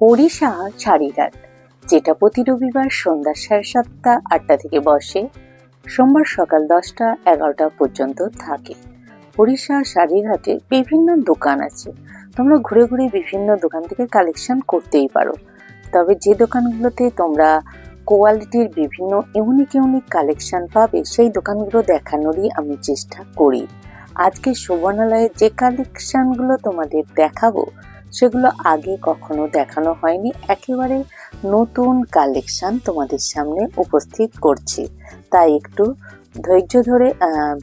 হরিষা শাড়িঘাট যেটা প্রতি রবিবার সন্ধ্যা সাড়ে সাতটা আটটা থেকে বসে। সোমবার সকাল দশটা এগারোটা পর্যন্ত থাকে। হরিষা শাড়িঘাটে বিভিন্ন দোকান আছে। তোমরা ঘুরে ঘুরে বিভিন্ন দোকান থেকে কালেকশন করতেই পারো। তবে যে দোকানগুলোতে তোমরা কোয়ালিটির বিভিন্ন ইউনিক ইউনিক কালেকশন পাবে, সেই দোকানগুলো দেখানোরই আমি চেষ্টা করি। আজকে সুবর্ণালয়ে যে কালেকশনগুলো তোমাদের দেখাবো সেগুলো আগে কখনো দেখানো হয়নি। একেবারে নতুন কালেকশন তোমাদের সামনে উপস্থিত করছি। তাই একটু ধৈর্য ধরে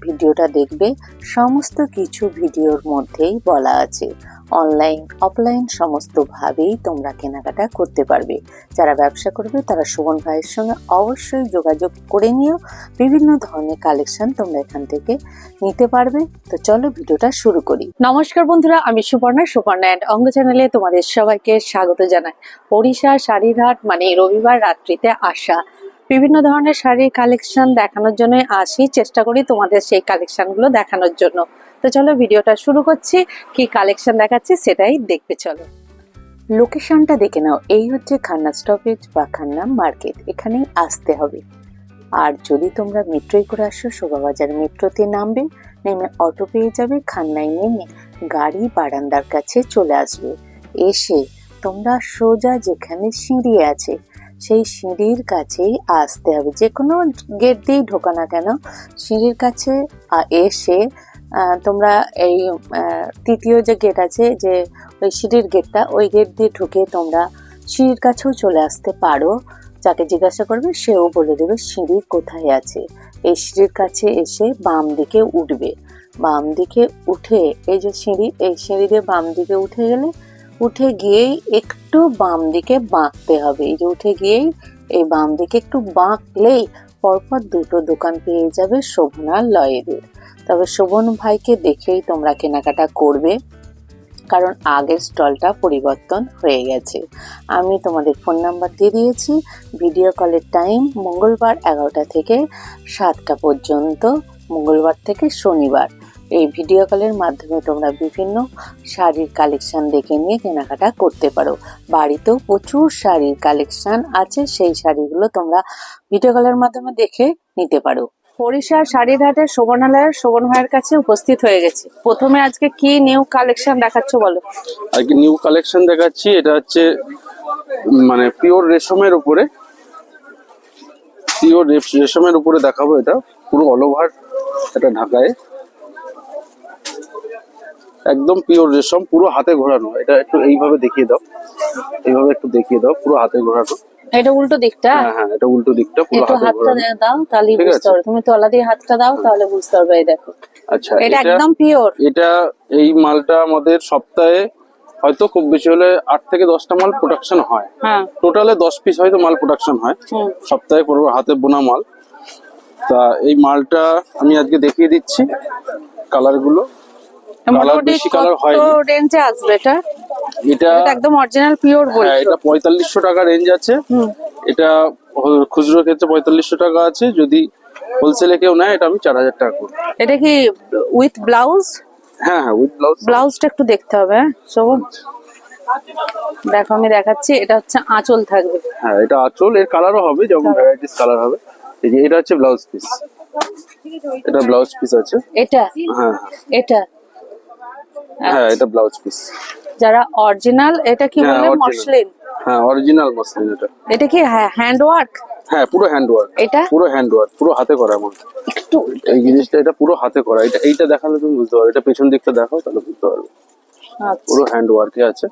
ভিডিওটা দেখবে। সমস্ত কিছু ভিডিওর মধ্যেই বলা আছে। অনলাইন অফলাইন সমস্তভাবেই তোমরা কেনাকাটা করতে পারবে। যারা ব্যবসা করবে, তারা সুমন ভাইয়ের সঙ্গে অবশ্যই যোগাযোগ করে নিও। বিভিন্ন ধরনের কালেকশন তোমরা এখান থেকে নিতে পারবে। তো চলো ভিডিওটা শুরু করি। নমস্কার বন্ধুরা, আমি সুপর্ণা। সুপর্ণা অ্যান্ড অঙ্গ চ্যানেলে তোমাদের সবাইকে স্বাগত জানাই। ওড়িশা শাড়ির হাট মানে রবিবার রাত্রিতে আসা। বিভিন্ন ধরনের শাড়ির কালেকশন দেখানোর জন্য আসি। চেষ্টা করি তোমাদের সেই কালেকশনগুলো দেখানোর জন্য। তো চলো ভিডিওটা শুরু করছি। কি কালেকশন দেখাচ্ছি সেটাই দেখতে চলো। লোকেশনটা দেখে নাও। এই হচ্ছে খান্না স্টপেজ বা খান্না মার্কেট এখানেই আসতে হবে। আর যদি তোমরা মেট্রোয় করে আসো, শোভাবাজার মেট্রোতে নামবে, নেমে অটো পেয়ে যাবে, খান্নায় নেমে গাড়ি বারান্দার কাছে চলে আসবে। এসে তোমরা সোজা যেখানে সিঁড়ি আছে, সেই সিঁড়ির কাছেই আসতে হবে। যে কোনো গেট দিয়েই ঢোকা না কেন, সিঁড়ির কাছে এসে তোমরা এই তৃতীয় যে গেট আছে, যে ওই সিঁড়ির গেটটা ওই গেট দিয়ে ঢুকে তোমরা সিঁড়ির কাছেও চলে আসতে পারো। যাকে জিজ্ঞাসা করবে, সেও বলে দেবে, সিঁড়ি কোথায় আছে? এই সিঁড়ির কাছে এসে বাম দিকে উঠবে। বাম দিকে উঠে, এই যে সিঁড়ি, এই সিঁড়ি দিয়ে বাম দিকে উঠে গেলে, উঠে গিয়েই একটু বাম দিকে বাঁকতে হবে। এই যে উঠে গিয়েই এই বাম দিকে একটু বাঁকলেই পরপর দুটো দোকান পেয়ে যাবে শোভনা লয়েদের। তবে শোভন ভাইকে দেখেই তোমরা কেনাকাটা করবে, কারণ আগের স্টলটা পরিবর্তন হয়ে গেছে। আমি তোমাদের ফোন নাম্বার দিয়ে দিয়েছি, ভিডিও কলের টাইম মঙ্গলবার এগারোটা থেকে সাতটা পর্যন্ত, মঙ্গলবার থেকে শনিবার। এই ভিডিও কলের মাধ্যমে তোমরা বিভিন্ন শাড়ির কালেকশন দেখে নিয়ে কেনাকাটা করতে পারো। বাড়িতেও প্রচুর শাড়ির কালেকশন আছে, সেই শাড়িগুলো তোমরা ভিডিও কলের মাধ্যমে দেখে নিতে পারো। হরিষা শাড়িঘাটের শোভনালয়ের শোভন ভাইয়ের কাছে উপস্থিত হয়ে গেছি। প্রথমে আজকে কি নিউ কালেকশন দেখাচ্ছ বলো? আজকে নিউ কালেকশন দেখাচ্ছি, এটা হচ্ছে মানে পিওর রেশমের উপরে পিওর রেশমের উপরে দেখাবো এটা, পুরো অল ওভার এটা ঢাকায়। একদম পিওর রেশম পুরো হাতে ঘোরানো। এটা একটু এইভাবে দেখিয়ে দাও। এইভাবে একটু দেখিয়ে দাও পুরো হাতে ঘোরানো। এটা উল্টো দিকটা? হ্যাঁ হ্যাঁ এটা উল্টো দিকটা পুরো হাতে হাতটা দাও তাহলেই ঠিক বুঝতে পারবে। তুমি তলা দিয়ে হাতটা দাও তাহলে বুঝতে পারবে এই দেখো। আচ্ছা এটা একদম পিওর এটা এই মালটা আমাদের সপ্তাহে হয়তো খুব বেশি হলে আট থেকে দশটা মাল প্রোডাকশন হয়। হ্যাঁ। টোটালে দশ পিস হয়তো মাল প্রোডাকশন হয়। সপ্তাহে পড়বে হাতে বোনা মাল। তা এই মালটা আমি আজকে দেখিয়ে দিচ্ছি কালারগুলো। মোটামুটি কত রেঞ্জে আসবে এটা? এটা একদম অরিজিনাল পিওর হ্যাঁ এটা পঁয়তাল্লিশশো টাকা রেঞ্জ আছে। এটা খুচরো ক্ষেত্রে পঁয়তাল্লিশশো টাকা আছে। যদি হোলসেলে কেউ নেয় এটা আমি চার হাজার টাকা করব এটা কি উইথ ব্লাউজ হ্যাঁ হ্যাঁ উইথ ব্লাউজ ব্লাউজটা একটু দেখতে হবে হ্যাঁ। শোভন দেখো আমি দেখাচ্ছি। এটা হচ্ছে আঁচল থাকবে। হ্যাঁ এটা আঁচল। এর কালারও হবে যেমন ভ্যারাইটিস কালার হবে। এই যে এটা হচ্ছে ব্লাউজ পিস এটা ব্লাউজ পিস আছে। এটা? হ্যাঁ। এটা? হ্যাঁ এটা ব্লাউজ পিস যারা অরিজিনাল এটা কি হ্যাঁ, মসলিন হ্যাঁ অরিজিনাল মসলিন এটা। এটা কি হ্যান্ড ওয়ার্ক হ্যাঁ পুরো হ্যান্ড ওয়ার্ক এটা? পুরো হ্যান্ড ওয়ার্ক পুরো হাতে করা আমার। একটু এই জিনিসটা এটা পুরো হাতে করা। এটা এইটা দেখালে তুমি বুঝতে পারবে। এটা পেছন দিকটা দেখো তাহলে বুঝতে পারবে। আচ্ছা, পুরো হ্যান্ড ওয়ার্কে আছে।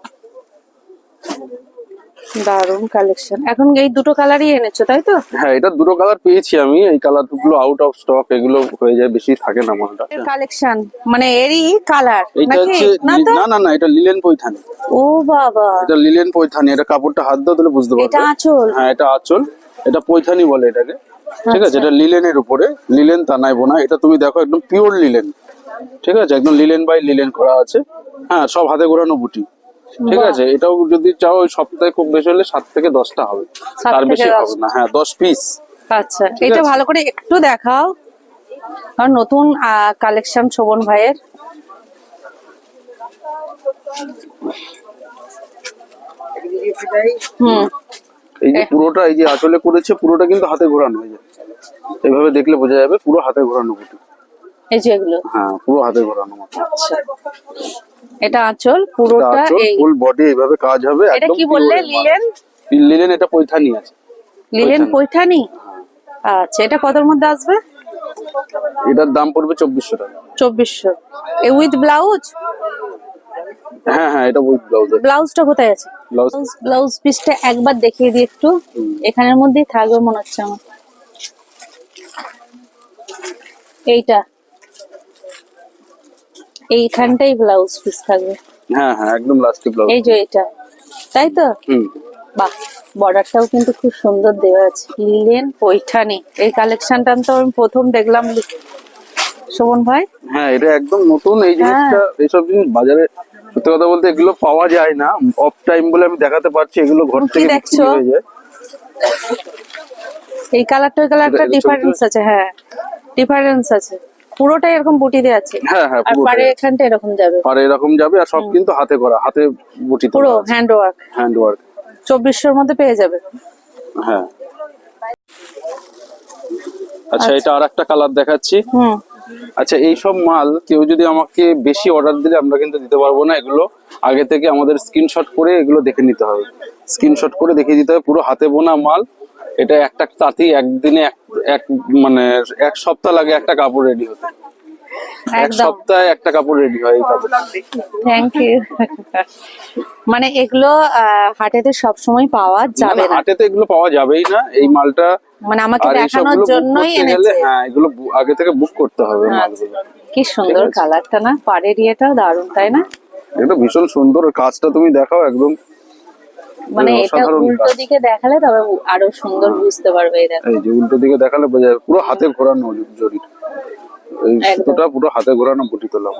দারুণ কালেকশন এখন এই দুটো কালারই এনেছো তাই তো? হ্যাঁ এটা দুটো কালার পেয়েছি আমি। এই কালারগুলো আউট অফ স্টক এগুলো হয়ে যায় বেশি থাকে না মালটা। কালেকশন মানে এরই কালার হচ্ছে না না না এটা লিলেন পৈথানি। ও বাবা। এটা লিলেন পৈথানি এটা কাপড়টা হাত দাও তাহলে বুঝতে এটা আঁচল? হ্যাঁ এটা আঁচল। এটা পৈথানি বলে এটাকে। ঠিক আচ্ছা। আছে এটা লিলেনের উপরে। লিলেন তানায় বোনা এটা তুমি দেখো একদম পিওর লিলেন। ঠিক আছে একদম লিলেন বাই লিলেন করা আছে। হ্যাঁ সব হাতে ঘোরানো বুটি। ঠিক আছে এটাও যদি চাও ওই সপ্তাহে খুব বেশি হলে সাত থেকে দশটা হবে। তার বেশি হবে না হ্যাঁ দশ পিস আচ্ছা এটা ভালো করে একটু দেখাও। আর নতুন কালেকশন শোভন ভাইয়ের। হুম। এই যে পুরোটা এই যে আঁচলে করেছে পুরোটা কিন্তু হাতে ঘোরানো হয়ে যায়। এইভাবে দেখলে বোঝা যাবে পুরো হাতে ঘোরানো বুটি। এই যে এগুলো। হ্যাঁ পুরো হাতে ঘোরানো আচ্ছা। এটা আঁচল পুরোটা এই। ফুল বডি এইভাবে কাজ হবে এটা কি বললে লিলেন? লিলেন এটা পৈথানি আছে। লিলেন পৈঠানি আচ্ছা এটা কতর মধ্যে আসবে? এটার দাম পড়বে চব্বিশশো টাকা। চব্বিশশো। এ উইথ ব্লাউজ হ্যাঁ হ্যাঁ এটা উইথ ব্লাউজ ব্লাউজটা কোথায় আছে? ব্লাউজ ব্লাউজ পিসটা একবার দেখিয়ে দিই একটু। এখানের মধ্যেই থাকবে মনে হচ্ছে আমার। এইটা। এইখানটাই ব্লাউজ পিস থাকবে। হ্যাঁ হ্যাঁ একদম লাস্টে ব্লাউজ এই যে এটা তাই তো? হুম। বাহ বর্ডারটাও কিন্তু খুব সুন্দর দেওয়া আছে। লিলেন পৈঠানি এই কালেকশনটা তো আমি প্রথম দেখলাম। শোভন ভাই? হ্যাঁ এটা একদম নতুন এই হ্যাঁ। জিনিসটা এইসব জিনিস বাজারে সত্যি কথা বলতে এগুলো পাওয়া যায় না। অফ টাইম বলে আমি দেখাতে পারছি এগুলো ঘর থেকে দেখছ? হয়ে যায়। এই কালারটা ওই কালারটা ডিফারেন্স আছে হ্যাঁ। ডিফারেন্স আছে। পুরোটাই এরকম বুটি দিয়ে আছে। হ্যাঁ হ্যাঁ আর পারে এখানটা এরকম যাবে। আর এরকম যাবে আর সব কিন্তু হাতে করা হাতে বটিতে পুরো হ্যান্ড ওয়ার্ক হ্যান্ড ওয়ার্ক চব্বিশশোর মধ্যে পেয়ে যাবে। হ্যাঁ। আচ্ছা এটা আর একটা কালার দেখাচ্ছি। হুম। আচ্ছা এই সব মাল কেউ যদি আমাকে বেশি অর্ডার দিলে আমরা কিন্তু দিতে পারব না এগুলো। আগে থেকে আমাদের স্ক্রিনশট করে এগুলো দেখে নিতে হবে। স্ক্রিনশট করে দেখিয়ে দিতে হবে। পুরো হাতে বোনা মাল। এটা একটা তাঁতি একদিনে এক মানে এক সপ্তাহ লাগে একটা কাপড় রেডি হতে। এক সপ্তাহে একটা কাপড় রেডি হয় এই কাপড় থ্যাংক ইউ মানে এগুলো হাটেতে সব সময় পাওয়া যাবে না। হাটেতে এগুলো পাওয়া যাবেই না। এই মালটা মানে আমাকে দেখানোর জন্যই এনেছে। হ্যাঁ এগুলো আগে থেকে বুক করতে হবে আচ্ছা। কি সুন্দর কালারটা না? পাড়ের ইয়েটাও দারুণ তাই না? এটা ভীষণ সুন্দর। কাজটা তুমি দেখাও একদম। মানে এটা উল্টো দিকে দেখালে তবে আরও সুন্দর বুঝতে পারবে এই দেখো এই যে উল্টো দিকে দেখালে বোঝা যাবে পুরো হাতে ঘোরানো জড়ি এই সুতোটা পুরো হাতে ঘোরানো বুটি তোলা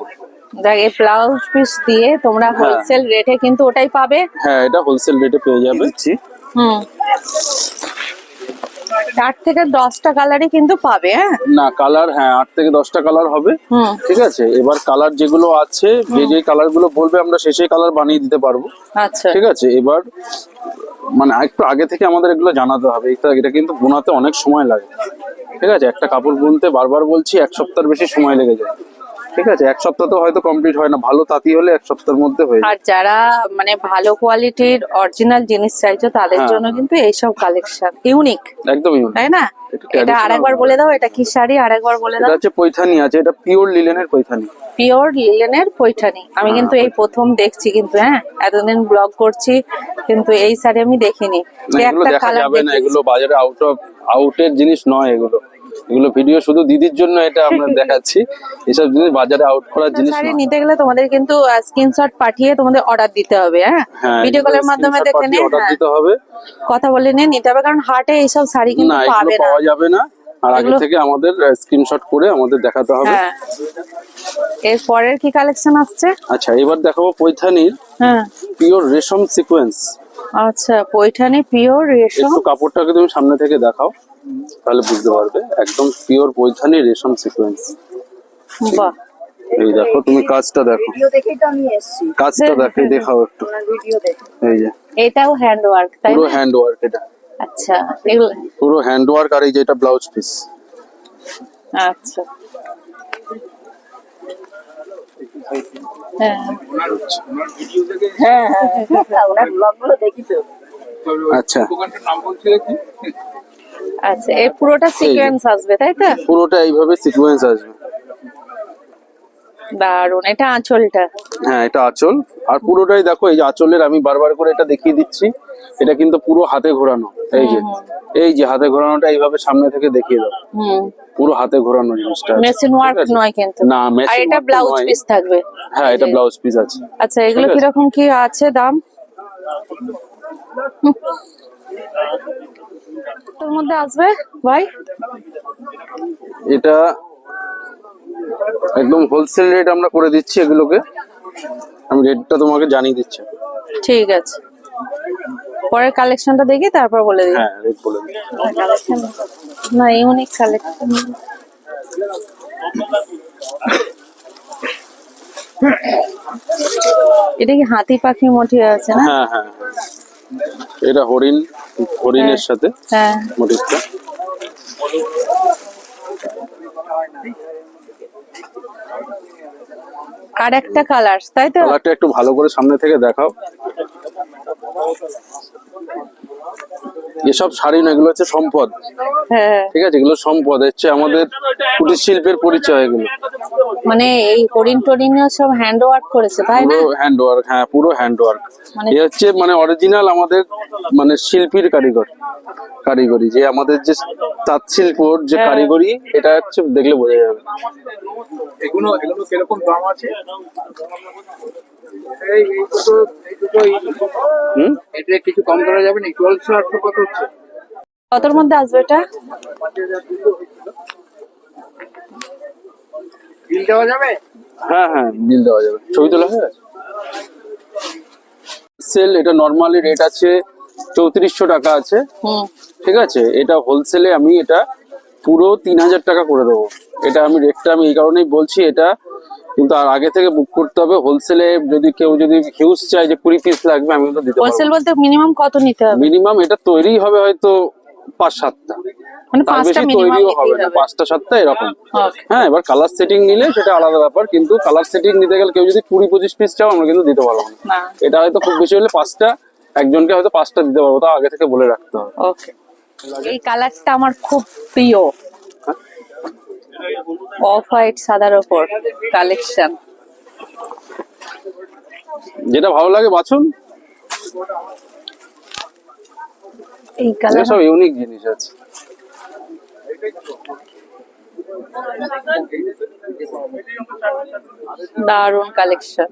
দেখ এই ব্লাউজ পিস দিয়ে তোমরা হ্যাঁ। হোলসেল রেটে কিন্তু ওটাই পাবে। হ্যাঁ এটা হোলসেল রেটে পেয়ে যাবে। হুম। চার থেকে দশটা কালারই কিন্তু পাবে হ্যাঁ? না কালার হ্যাঁ আট থেকে দশটা কালার হবে। ঠিক আছে? এবার কালার যেগুলো আছে যে যে কালারগুলো বলবে আমরা সেই সেই কালার বানিয়ে দিতে পারব। আচ্ছা। ঠিক আছে? এবার মানে একটু আগে থেকে আমাদের এগুলো জানাতে হবে। এটা এটা কিন্তু বোনাতে অনেক সময় লাগে। ঠিক আছে? একটা কাপড় বুনতে বারবার বলছি এক সপ্তাহের বেশি সময় লেগে যায়। ঠিক আছে এক সপ্তাহ তো হয়তো কমপ্লিট হয় না। ভালো তাঁতি হলে এক সপ্তাহের মধ্যে হয়ে আর যারা মানে ভালো কোয়ালিটির অরিজিনাল জিনিস চাইছো তাদের হ্যাঁ, জন্য কিন্তু এইসব কালেকশন ইউনিক একদমই তাই না? এটা আরেকবার বলে দাও এটা কি শাড়ি? আরেকবার বলে দাও। এটা হচ্ছে পৈথানি আছে। এটা পিওর লিলেনের পৈথানি। পিওর লিলেনের পৈঠানি আমি হ্যাঁ, কিন্তু এই প্রথম দেখছি কিন্তু হ্যাঁ? এতদিন ব্লগ করছি কিন্তু এই শাড়ি আমি দেখিনি। একটা দেখা কালার যাবে না এগুলো বাজারে আউট অফ আউটের জিনিস নয় এগুলো। এগুলো ভিডিও শুধু দিদির জন্য এটা আমরা দেখাচ্ছি। এসব জিনিস বাজারে আউট করার জিনিস শাড়ি নিতে গেলে তোমাদের কিন্তু স্ক্রিনশট পাঠিয়ে তোমাদের অর্ডার দিতে হবে হ্যাঁ? হ্যাঁ ভিডিও কলের মাধ্যমে দেখে নে অর্ডার হ্যাঁ, দিতে হবে। কথা বলে নিয়ে নিতে হবে কারণ হাটে এইসব শাড়ি কিন্তু পাবে না। পাওয়া যাবে না। আর আগে থেকে আমাদের স্ক্রিনশট করে আমাদের দেখাতে হবে। হ্যাঁ। এর পরের কি কালেকশন আসছে? আচ্ছা এবার দেখাবো পৈথানির হ্যাঁ। পিওর রেশম সিকোয়েন্স আচ্ছা পৈঠানি পিওর রেশম। কাপড়টাকে তুমি সামনে থেকে দেখাও। তাহলে বুঝতে পারবে একদম পিওর পৈথানি রেশম সিকোয়েন্স বাহ এই দেখো তুমি কাজটা দেখো ভিডিও দেখেই তো আমি এসেছি কাজটা দেখে দেখাও একটু ভিডিও দেখে এই যে এটাও হ্যান্ড ওয়ার্ক তাই পুরো হ্যান্ড ওয়ার্ক এটা আচ্ছা পুরো হ্যান্ড ওয়ার্ক আর এই যেটা ব্লাউজ পিস আচ্ছা হ্যাঁ হ্যাঁ হ্যাঁ ওনার ব্লগ দেখি তো আচ্ছা আচ্ছা এই পুরোটা সিকোয়েন্স আসবে তাই তো? পুরোটা এইভাবে সিকোয়েন্স আসবে। দারুণ এটা আঁচলটা। হ্যাঁ এটা আঁচল। আর পুরোটাই দেখো এই যে আঁচলের আমি বারবার করে এটা দেখিয়ে দিচ্ছি এটা কিন্তু পুরো হাতে ঘোরানো এই যে। এই যে হাতে ঘোরানোটা এইভাবে সামনে থেকে দেখিয়ে দাও। হুম। পুরো হাতে ঘোরানো জিনিসটা মেশিন ওয়ার্ক নয় কিন্তু। না আর এটা ব্লাউজ পিস থাকবে। হ্যাঁ এটা ব্লাউজ পিস আছে। আচ্ছা এগুলো ঠিক আছে। কীরকম কি আছে দাম? হুম। মধ্যে আসবে ভাই? এটা একদম হোলসেল রেট আমরা করে দিচ্ছি এগুলোকে। আমি রেটটা তোমাকে জানিয়ে দিচ্ছি। ঠিক আছে। পরের কালেকশনটা দেখি তারপর বলে দিই। হ্যাঁ রেট বলে দিচ্ছি। কালেকশন না ইউনিক কালেকশন এটা কি হাতি পাখি মোটি আছে না? হ্যাঁ হ্যাঁ হ্যাঁ। এটা হরিণ হরিণের সাথে হ্যাঁ। মোটিভটা আর একটা কালার তাই তো? কালারটা একটু ভালো করে সামনে থেকে দেখাও। এসব শাড়ি না এগুলো হচ্ছে সম্পদ। হ্যাঁ। ঠিক আছে এগুলো সম্পদ। হচ্ছে আমাদের কুটির শিল্পের পরিচয় এগুলো। মানে এই হরিণ টরিনও সব হ্যান্ড ওয়ার্ক করেছে তাই না? হ্যান্ড ওয়ার্ক হ্যাঁ পুরো হ্যান্ড ওয়ার্ক মানে- এ হচ্ছে মানে অরিজিনাল আমাদের মানে শিল্পীর কারিগর কারিগরি যে আমাদের যে তাঁত শিল্পর যে হ্যাঁ। কারিগরি এটা হচ্ছে দেখলে বোঝা যাবে। এগুলো এগুলো কীরকম দাম আছে? এই এই দুটো এই দুটো এই দুটো। হুম? এটা কিছু কম করা যাবে না কত হচ্ছে? কতর মধ্যে আসবে এটা? বিল দেওয়া যাবে? হ্যাঁ হ্যাঁ বিল দেওয়া যাবে। ছবি তোলা হয়ে গেছে? সেল এটা নর্মালি রেট আছে চৌত্রিশশো টাকা আছে। ঠিক আছে? এটা হোলসেলে আমি এটা পুরো তিন হাজার টাকা করে দেবো। এটা আমি রেটটা আমি এই কারণেই বলছি এটা। কিন্তু আর আগে থেকে বুক করতে হবে। হোলসেলে যদি কেউ যদি হিউজ চাই যে কুড়ি পিস লাগবে আমি কিন্তু দিতে হোলসেল বলতে মিনিমাম কত নিতে হবে? মিনিমাম এটা তৈরি হবে হয়তো পাঁচ সাতটা। মানে পাঁচটা মিনিমাম হবে না। পাঁচটা সাতটা এরকম. হ্যাঁ এবার কালার সেটিং নিলে সেটা আলাদা ব্যাপার কিন্তু কালার সেটিং নিতে গেলে কেউ যদি কুড়ি পঁচিশ পিস চাও আমরা কিন্তু দিতে পারব না। না। এটা হয়তো খুব বেশি হলে পাঁচটা একজনকে হয়তো পাঁচটা দিতে পারব তা আগে থেকে বলে রাখতে হবে। ওকে। এই কালারটা আমার খুব প্রিয়। অফ হোয়াইট সাদার ওপর কালেকশন যেটা ভালো লাগে বাছুন। এই কালার সব ইউনিক জিনিস আছে। দারুণ কালেকশন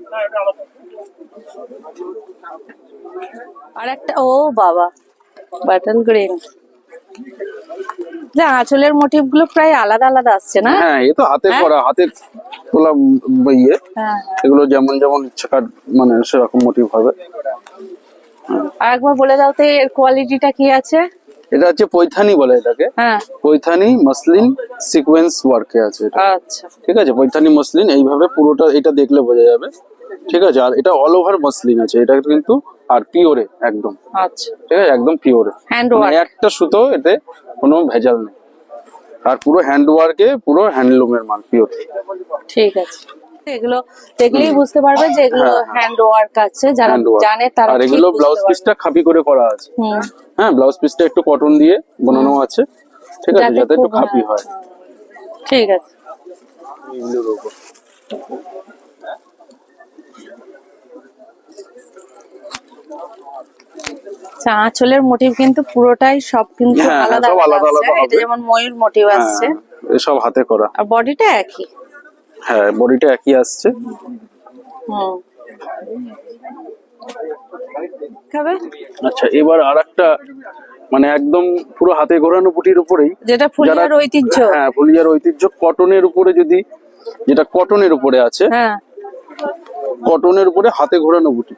আর একটা ও বাবা বাটল গ্রিন যে আঁচলের মোটিভগুলো প্রায় আলাদা আলাদা আসছে না? হ্যাঁ এ তো হাতে হ্যাঁ? করা হাতে তোলা ইয়ে। হ্যাঁ এগুলো যেমন যেমন ইচ্ছা কাট মানে সেরকম মোটিভ হবে। আর একবার বলে দাও তো এর কোয়ালিটিটা কি আছে? এটা হচ্ছে পৈথানি বলে এটাকে। হ্যাঁ। পৈথানি মসলিন সিকোয়েন্স ওয়ার্কে আছে আচ্ছা। ঠিক আছে? পৈথানি মসলিন এইভাবে পুরোটা এটা দেখলে বোঝা যাবে। ঠিক আছে? আর এটা অল ওভার মসলিন আছে। এটা কিন্তু আর পিওরে একদম। আচ্ছা। ঠিক আছে? একদম পিওরে। হ্যান্ড একটা সুতো এতে কোনো ভেজাল নেই। আর পুরো হ্যান্ড ওয়ার্কে পুরো হ্যান্ডলুমের মাল পিওর ঠিক আছে। এগুলো দেখলেই বুঝতে পারবে যে এগুলো হ্যাঁ, হ্যাঁ। হ্যান্ড ওয়ার্ক আছে যারা জানে তারা আর এগুলো ব্লাউজ পিসটা খাপি করে করা আছে। হ্যাঁ ব্লাউজ পিসটা একটু কটন দিয়ে বানানো আছে। ঠিক আছে যাতে একটু খাপি হ্যাঁ, হয়। ঠিক আছে। এগুলোর উপর। আচ্ছা, আঁচলের মোটিভ কিন্তু পুরোটাই সব কিন্তু হ্যাঁ, আলাদা আলাদা যেমন ময়ূর মোটিভ আসছে। সব হাতে করা। আর বডিটা একই? হ্যাঁ বডিটা একই আসছে। আচ্ছা এবার আর একটা মানে একদম পুরো হাতে ঘোরানো পুটির উপরেই যেটা ফুলিয়ার ঐতিহ্য। হ্যাঁ ফুলিয়ার ঐতিহ্য। কটনের উপরে যদি যেটা কটনের উপরে আছে হ্যাঁ। কটনের উপরে হাতে ঘোরানো বুটি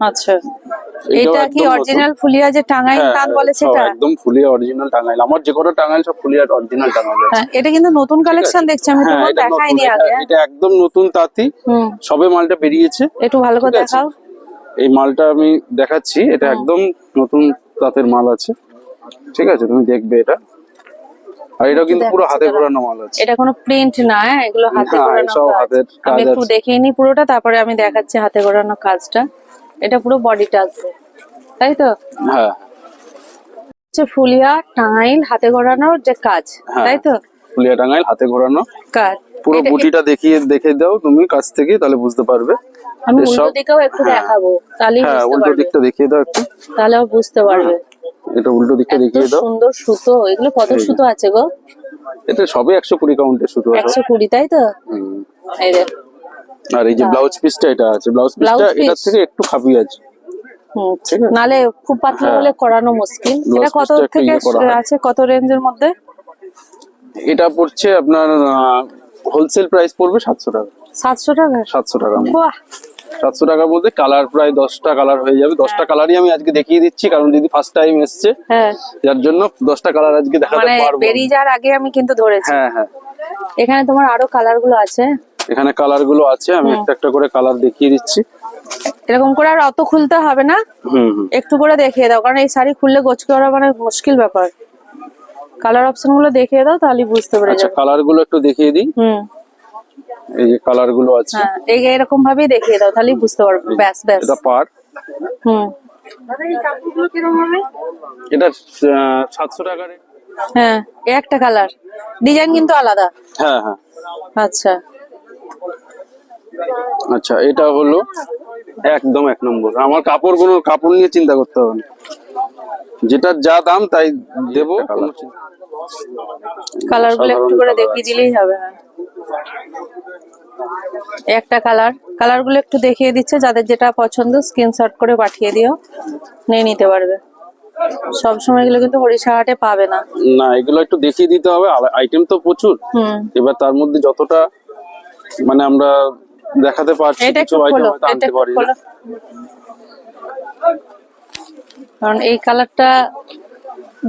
আচ্ছা। এটা কি অরিজিনাল ফুলিয়া যে টাঙ্গাইল হ্যাঁ, তাঁত বলে সেটা? একদম ফুলিয়া অরিজিনাল টাঙ্গাইল। আমার যে কটা টাঙ্গাইল সব অরিজিনাল টাঙ্গাইল হ্যাঁ এটা কিন্তু নতুন কালেকশন দেখছি আমি হ্যাঁ দেখাইনি আগে। এটা একদম নতুন তাঁতি। সবে মালটা বেরিয়েছে। একটু ভালো করে দেখাও। এই মালটা আমি দেখাচ্ছি। এটা একদম নতুন তাঁতের মাল আছে। ঠিক আছে তুমি দেখবে এটা। আর এটা কিন্তু পুরো হাতে ঘোরানো মাল আছে। এটা কোনো প্রিন্ট না হ্যাঁ এগুলো হাতে হ্যাঁ, সব কাজ। হাতের আমি একটু আছে। দেখিয়ে নি পুরোটা তারপরে আমি দেখাচ্ছি হাতে ঘোরানো কাজটা। এটা পুরো বডিটা আসবে তাই তো? হ্যাঁ। হচ্ছে ফুলিয়া টাঙ্গাইল হাতে করানোর যে কাজ হ্যাঁ। তাই তো? ফুলিয়া টাঙ্গাইল হাতে ঘোরানো কাজ পুরো বুটিটা দেখিয়ে দেখে দাও তুমি কাছ থেকে তাহলে বুঝতে পারবে। আমি উল্টো দিকেও একটু দেখাবো তাহলেই হ্যাঁ উল্টো দিকটা দেখিয়ে দাও একটু। তাহলেও বুঝতে পারবে। এটা উল্টো দিকটা দেখিয়ে দাও। সুন্দর সুতো এগুলো কত সুতো আছে গো? এটা সবে একশো কুড়ি কাউন্টে শুধু আছে। একশো কুড়ি তাই তো? হুম। এই দেখ আর এই যে ব্লাউজ পিসটা এটা আছে। ব্লাউজ পিসটা? এটার থেকে একটু খাপি আছে। নালে খুব পাতলা হ্যাঁ। হলে করানো মুশকিল। এটা কত থেকে ইয়ে হয়। আছে? কত রেঞ্জের মধ্যে? এটা পড়ছে আপনার হোলসেল প্রাইস পড়বে সাতশো টাকা। সাতশো টাকা? সাতশো টাকা বাহ! সাতশো টাকার মধ্যে কালার প্রায় দশটা কালার হয়ে যাবে। দশটা কালারই আমি আজকে দেখিয়ে দিচ্ছি কারণ দিদি ফার্স্ট টাইম এসছে হ্যাঁ। যার জন্য দশটা কালার আজকে দেখাতে মানে পারব। বেরিয়ে যাওয়ার আগে আমি কিন্তু ধরেছি। হ্যাঁ হ্যাঁ। এখানে তোমার আরও কালারগুলো আছে। এখানে কালারগুলো আছে আমি একটা একটা করে কালার দেখিয়ে দিচ্ছি। এরকম করে আর অত খুলতে হবে না। একটু করে দেখিয়ে দাও কারণ এই শাড়ি খুললে গোছ করা মানে মুশকিল ব্যাপার। কালার অপশনগুলো দেখিয়ে দাও তাহলে বুঝতে পেরে আচ্ছা কালারগুলো একটু দেখিয়ে দিই। হুম। এই যে কালারগুলো আছে। হ্যাঁ এই এরকম ভাবেই দেখিয়ে দাও তাহলে বুঝতে পারবে। ব্যাস ব্যাস। এটা পার। হুম। এটা সাতশো টাকার হ্যাঁ একটা কালার ডিজাইন কিন্তু আলাদা। হ্যাঁ হ্যাঁ। আচ্ছা। আচ্ছা এটা হলো একদম এক নম্বর। আমার কাপড় কোনো কাপড় নিয়ে চিন্তা করতে হবে না। যেটার যা দাম তাই দেবো কালারগুলো একটু করে দেখিয়ে দিলেই হবে হ্যাঁ। একটা কালার কালারগুলো একটু দেখিয়ে দিচ্ছে যাদের যেটা পছন্দ স্ক্রিনশট করে পাঠিয়ে দিও নিয়ে নিতে পারবে। সব সময় এগুলো কিন্তু হরিষা হাটে পাবে না। না এগুলো একটু দেখিয়ে দিতে হবে আইটেম তো প্রচুর। হুম। এবার তার মধ্যে যতটা মানে আমরা দেখাতে পারছি কিছু আইটেম হয়তো এটা আনতে পারি না। কারণ এই কালারটা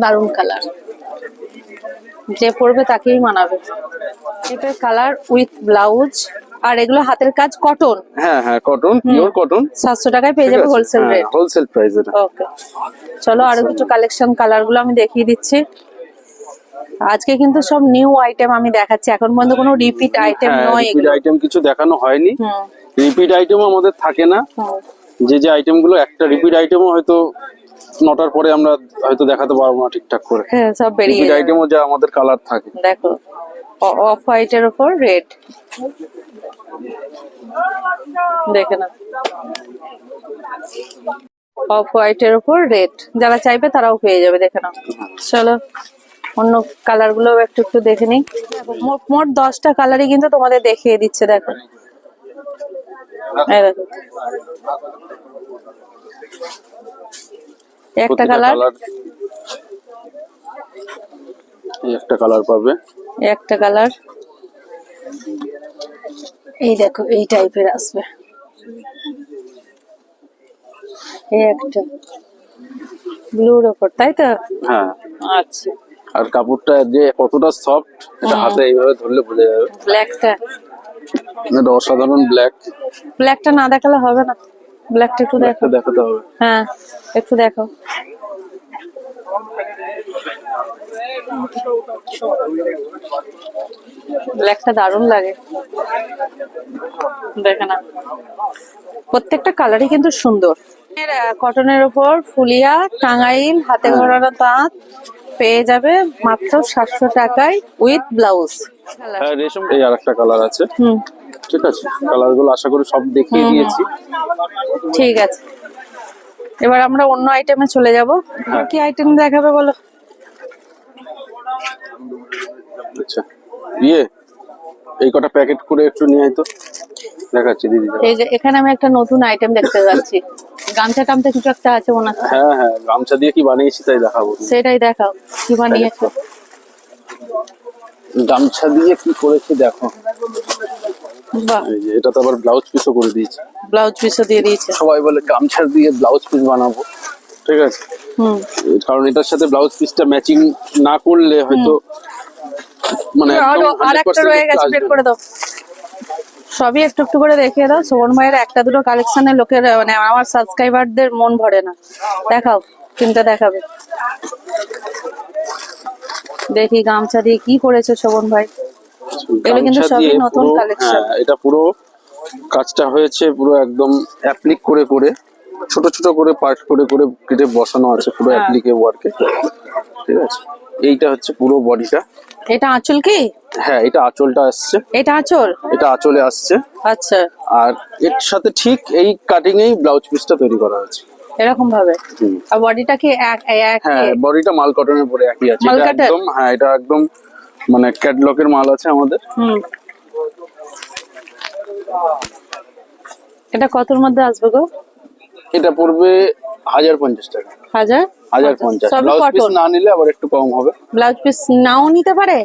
দারুণ কালার। যে পরবে তাকেই মানাবে। এটার কালার উইথ ব্লাউজ আর এগুলো হাতের কাজ কটন। হ্যাঁ হ্যাঁ কটন পিওর কটন। সাতশো টাকায় পেয়ে যাবে হোলসেল রেট হোলসেল প্রাইস এটা। ওকে চলো আরও কিছু কালেকশন কালারগুলো আমি দেখিয়ে দিচ্ছি। আজকে কিন্তু সব নিউ আইটেম আমি দেখাচ্ছি। এখন পর্যন্ত কোনো রিপিট আইটেম হ্যাঁ নয় রিপিট আইটেম কিছু দেখানো হয়নি। রিপিট আইটেমও আমাদের থাকে না। যে যে আইটেমগুলো একটা রিপিট আইটেমও হয়তো নটার পরে আমরা হয়তো দেখাতে পারব না ঠিকঠাক করে। হ্যাঁ সব বেরিয়ে রিপিট। আইটেমও যা আমাদের কালার থাকে। দেখো অফ হোয়াইটের উপর রেড দেখে না অফ হোয়াইটের উপর রেড যারা চাইবে তারাও পেয়ে যাবে দেখে নাও। চলো। অন্য কালারগুলো একটু একটু দেখে নিই। মোট মোট দশটা কালারই কিন্তু তোমাদের দেখিয়ে দিচ্ছে দেখো। দেখো। একটা কালার কালার একটা কালার পাবে। একটা কালার এই দেখো এই টাইপের আসবে। এই একটা। ব্লুর ওপর তাই তো? হ্যাঁ। আচ্ছা। আর কাপড়টা যে কতটা সফট এটা হাতে এইভাবে ধরলে বোঝা যাবে। ব্ল্যাকটা এটা অসাধারণ ব্ল্যাক ব্ল্যাকটা না দেখালে হবে না। ব্ল্যাকটা একটু দেখো। দেখাতে হবে। হ্যাঁ একটু দেখো। ব্ল্যাকটা দারুণ লাগে। দেখে না প্রত্যেকটা কালারই কিন্তু সুন্দর। কটনের উপর ফুলিয়া টাঙ্গাইল হাতে ঘোরানো তাঁত পেয়ে যাবে মাত্র সাতশো টাকায় উইথ ব্লাউজ হ্যাঁ রেশম এই আর একটা কালার আছে। হুম। ঠিক আছে কালারগুলো আশা করি সব দেখিয়ে দিয়েছি। ঠিক আছে। এবার আমরা অন্য আইটেমে চলে যাব। কি আইটেম দেখাবে বলো? আচ্ছা। ইয়ে এই কটা প্যাকেট করে একটু নিয়ে আয় তো। দেখাচ্ছি দিদি এই যে এখানে আমি একটা নতুন আইটেম দেখতে যাচ্ছি। গামছা টামছা কিছু একটা আছে মনে হচ্ছে হ্যাঁ হ্যাঁ গামছা দিয়ে কি বানিয়েছি তাই দেখাবো। সেটাই দেখাও কি বানিয়েছো? গামছা দিয়ে কি করেছি দেখো। বাহ। এটা তো আবার ব্লাউজ পিসও করে দিয়েছি। ব্লাউজ পিসও দিয়ে দিয়েছে। সবাই বলে গামছা দিয়ে ব্লাউজ পিস বানাবো ঠিক আছে? হুম। কারণ এটার সাথে ব্লাউজ পিসটা ম্যাচিং না করলে হয়তো মানে আরও আর একটা রয়ে গেছে বের করে দাও। সবই একটু একটু করে দেখিয়ে দাও। সোহন ভাইয়ের একটা দুটো কালেকশনের লোকের মানে আমার সাবস্ক্রাইবারদের মন ভরে না। দেখাও কিনতে দেখাবে। দেখি গামছা দিয়ে কি করেছে শোভন ভাই। এগুলো কিন্তু সবই নতুন কালেকশন হ্যাঁ, এটা পুরো কাজটা হয়েছে পুরো একদম অ্যাপ্লিক করে করে ছোট ছোট করে পার্ট করে করে কেটে বসানো আছে পুরো। অ্যাপ্লিকে ওয়ার্কে ঠিক আছে? এইটা হচ্ছে পুরো বডিটা। এটা আঁচল কি? হ্যাঁ এটা আঁচলটা আসছে। এটা আঁচল? এটা আঁচলে আসছে। আচ্ছা। আর এর সাথে ঠিক এই কাটিং এই ব্লাউজ পিসটা তৈরি করা হয়েছে। এরকম ভাবে আর বডিটা কি এক এক হ্যাঁ বডিটা মাল কটনের উপরে একই আছে। এটা একদম হ্যাঁ এটা একদম মানে ক্যাটলগের মাল আছে আমাদের। হুম। এটা কতর মধ্যে আসবে গো? এটা পড়বে হাজার পঞ্চাশ টাকা। হাজার হাজার পঞ্চাশ। ব্লাউজ পিস না নিলে আবার একটু কম হবে। ব্লাউজ পিস নাও নিতে পারে?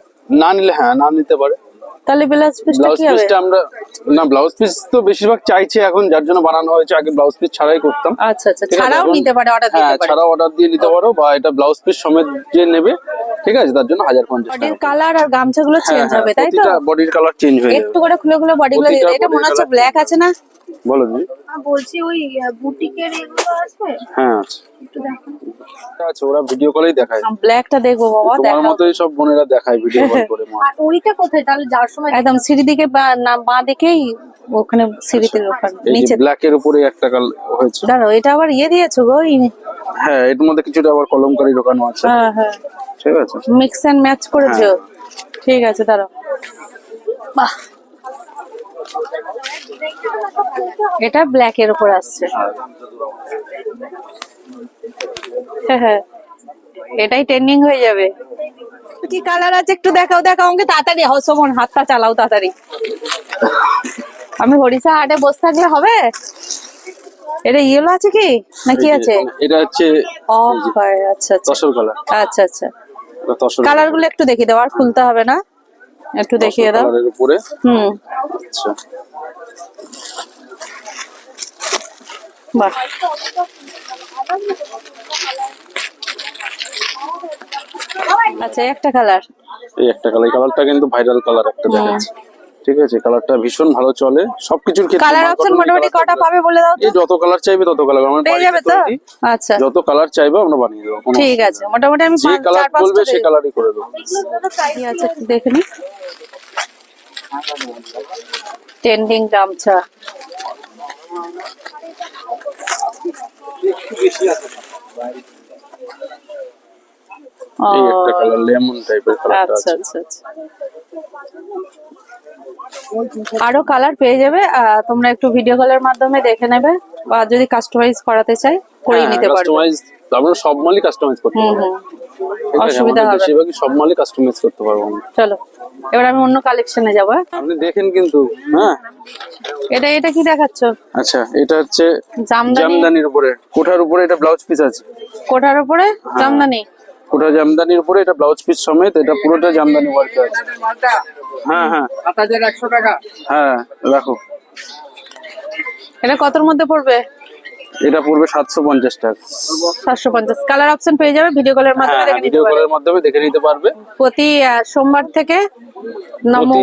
না নিলে হ্যাঁ না নিতে পারে। তাহলে ব্লাউজ পিসটা কি হবে? আমরা না ব্লাউজ পিস তো বেশিরভাগ চাইছে এখন যার জন্য বানানো হয়েছে। আগে ব্লাউজ পিস ছাড়াই করতাম। আচ্ছা আচ্ছা ছাড়াও নিতে পারে অর্ডার হ্যাঁ দিতে পারে। ছাড়াও অর্ডার দিয়ে নিতে পারো বা এটা ব্লাউজ পিস সমেত যে নেবে ঠিক আছে তার জন্য হাজার পঞ্চাশ বডির টাকা কালার আর গামছাগুলো হ্যাঁ, চেঞ্জ হবে তাই তো? বডির কালার চেঞ্জ হয়ে একটু করে খুলে খুলে বডিগুলো দিয়ে এটা মনে হচ্ছে ব্ল্যাক আছে না? বলো দিদি বলছি ওই বুটিকের এগুলো আছে? হ্যাঁ আছে। একটু দেখো আছে ওরা ভিডিও কলেই দেখায়। ব্ল্যাকটা দেখব বাবা তোমার দেখাও। মতোই সব বোনেরা দেখায় ভিডিও কল করে মা। আর ওইটা কোথায়? তাহলে যাওয়ার সময় একদম সিঁড়ি দিকে বা- না বাঁ দিকেই ওখানে সিঁড়িতে ওখানে নিচে যে ব্ল্যাক এর উপরে একটা কাল হয়েছে। দাঁড়াও এটা আবার ইয়ে দিয়েছ গো ই- হ্যাঁ এর মধ্যে কিছুটা আবার কলমকারি ঢোকানো আছে। হ্যাঁ হ্যাঁ। ঠিক আছে। মিক্স এন্ড ম্যাচ করেছ ঠিক আছে দাঁড়াও। বাহ। এটা ব্ল্যাক এর উপর আসছে। হ্যাঁ হ্যাঁ। এটাই ট্রেন্ডিং হয়ে যাবে। কি কালার আছে একটু দেখাও দেখাও। আমাকে তাড়াতাড়ি হাও সমন হাতটা চালাও তাড়াতাড়ি। আমি হরিষা হাটে বসে থাকলে হবে? এটা ইয়েলো আছে কি? না কি আছে? এটা হচ্ছে অফ আচ্ছা আচ্ছা। তসর কালার আচ্ছা আচ্ছা। কালারগুলো একটু দেখিয়ে দাও আর খুলতে হবে না। একটু দেখিয়ে দাও। কালারের উপরে। হুম। আচ্ছা। বাহ। আচ্ছা একটা কালার। এই একটা কালার। এই কালারটা কিন্তু ভাইরাল কালার একটা দেখাচ্ছে। ঠিক আছে কালারটা ভীষণ ভালো চলে। সবকিছুর ক্ষেত্রে কালার অপশন মোটামুটি কটা পাবে বলে দাও তো? যত কালার চাইবে তত কালার আমার পেয়ে যাবে তো? আচ্ছা। যত কালার চাইবে আমরা বানিয়ে দেবো ঠিক আছে মোটামুটি আমি যে কালার বলবে সেই কালারই করে দেবো। আছে দেখে নি। ট্রেন্ডিং গামছা। এই একটা কালার লেমন টাইপের আচ্ছা আচ্ছা আচ্ছা। আরও কালার পেয়ে যাবে তোমরা একটু ভিডিও কলের মাধ্যমে দেখে নেবে বা যদি কাস্টমাইজ করাতে চাই করিয়ে নিতে পারবে। আমরা সব মালই কাস্টমাইজ করতে পারব? অসুবিধা হবে। বেশিরভাগই সব মালই কাস্টমাইজ করতে পারব। চলো এবার আমি অন্য কালেকশনে যাব হ্যাঁ? আপনি দেখেন কিন্তু হ্যাঁ? এটা এটা কি দেখাচ্ছ? আচ্ছা এটা হচ্ছে জামদানি? জামদানির উপরে। কোঠার উপরে এটা ব্লাউজ পিস আছে। কোটার উপরে জামদানি? কোঠা জামদানির উপরে এটা ব্লাউজ পিস সমেত এটা পুরোটা জামদানি ওয়ার্ক আছে। হ্যাঁ হ্যাঁ। সাত হাজার একশো টাকা। হ্যাঁ রাখো। এটা কতর মধ্যে পড়বে? এটা পড়বে সাতশো পঞ্চাশ টাকা। সাতশো পঞ্চাশ। কালার অপশন পেয়ে যাবে ভিডিও কলের মাধ্যমে হ্যাঁ দেখে নিতে ভিডিও পারবে। কলের মাধ্যমে দেখে নিতে পারবে। প্রতি আহ, সোমবার থেকে প্রতি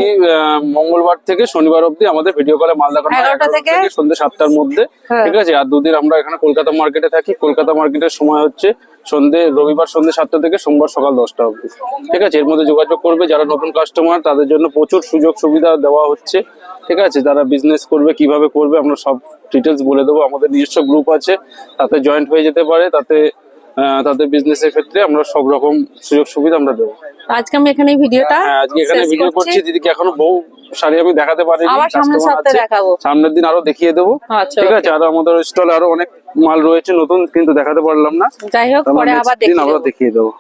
মঙ্গলবার থেকে শনিবার অবধি আমাদের ভিডিও কলে মাল দেখানো এগারোটা থেকে? সন্ধ্যে সাতটার মধ্যে হ্যাঁ। ঠিক আছে? আর দুদিন আমরা এখানে কলকাতা মার্কেটে থাকি। কলকাতা মার্কেটের সময় হচ্ছে সন্ধে রবিবার সন্ধ্যে সাতটা থেকে সোমবার সকাল দশটা অবধি ঠিক আছে? এর মধ্যে যোগাযোগ করবে যারা নতুন কাস্টমার তাদের জন্য প্রচুর সুযোগ সুবিধা দেওয়া হচ্ছে ঠিক আছে? যারা বিজনেস করবে কীভাবে করবে আমরা সব ডিটেলস বলে দেবো। আমাদের নিজস্ব গ্রুপ আছে তাতে জয়েন্ট হয়ে যেতে পারে তাতে তাদের বিজনেসের ক্ষেত্রে আমরা সব রকম সুযোগ সুবিধা আমরা দেবো। আজকে আমি এখানে ভিডিওটা হ্যাঁ আজকে এখানে ভিডিও করছি। দিদিকে এখনও বহু শাড়ি আমি দেখাতে পারিনি আবার সামনের দিন আরও দেখিয়ে দেবো। আচ্ছা, ঠিক আছে আর আমাদের স্টলে আরও অনেক মাল রয়েছে নতুন কিন্তু দেখাতে পারলাম না। যাই হোক পরে আবার দেখিয়ে দেবো।